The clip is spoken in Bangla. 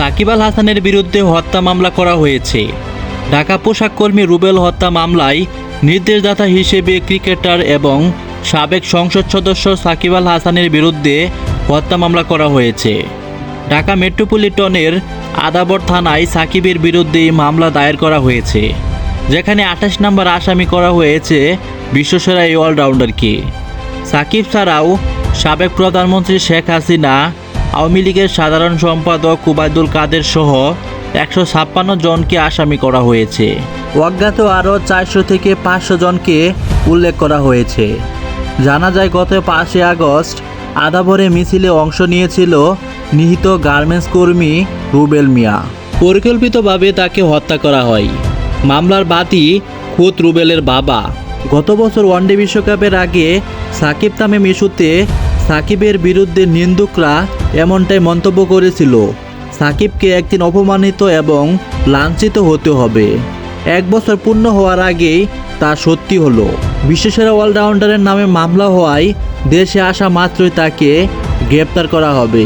সাকিব আল হাসানের বিরুদ্ধে হত্যা মামলা করা হয়েছে। ঢাকা পোশাক কর্মী রুবেল হত্যা মামলায় নির্দেশদাতা হিসেবে ক্রিকেটার এবং সাবেক সংসদ সদস্য সাকিব আল হাসানের বিরুদ্ধে হত্যা মামলা করা হয়েছে। ঢাকা মেট্রোপলিটনের আদাবর থানায় সাকিবের বিরুদ্ধে মামলা দায়ের করা হয়েছে। যেখানে আঠাশ নম্বর আসামি করা হয়েছে বিশ্বসেরা এই অলরাউন্ডারকে। সাকিব ছাড়াও সাবেক প্রধানমন্ত্রী শেখ হাসিনা আওয়ামী লীগের সাধারণ সম্পাদক কুবায়দুল কাদের সহ একশো ছাপ্পান্ন জনকে আসামি করা হয়েছে। অজ্ঞাত আরও চারশো থেকে পাঁচশো জনকে উল্লেখ করা হয়েছে। জানা যায়, গত পাঁচই আগস্ট আদাবরে মিছিলে অংশ নিয়েছিল নিহিত গার্মেন্টস কর্মী রুবেল মিয়া। পরিকল্পিতভাবে তাকে হত্যা করা হয়। মামলার বাদী খুদ রুবেলের বাবা। গত বছর ওয়ানডে বিশ্বকাপের আগে সাকিব তামিম ইস্যুতে সাকিবের বিরুদ্ধে নিন্দুকরা এমনটাই মন্তব্য করেছিল। সাকিবকে একদিন অপমানিত এবং লাঞ্ছিত হতে হবে। এক বছর পূর্ণ হওয়ার আগেই তা সত্যি হলো। বিশ্বসেরা অলরাউন্ডারের নামে মামলা হওয়ায় দেশে আসা মাত্রই তাকে গ্রেপ্তার করা হবে।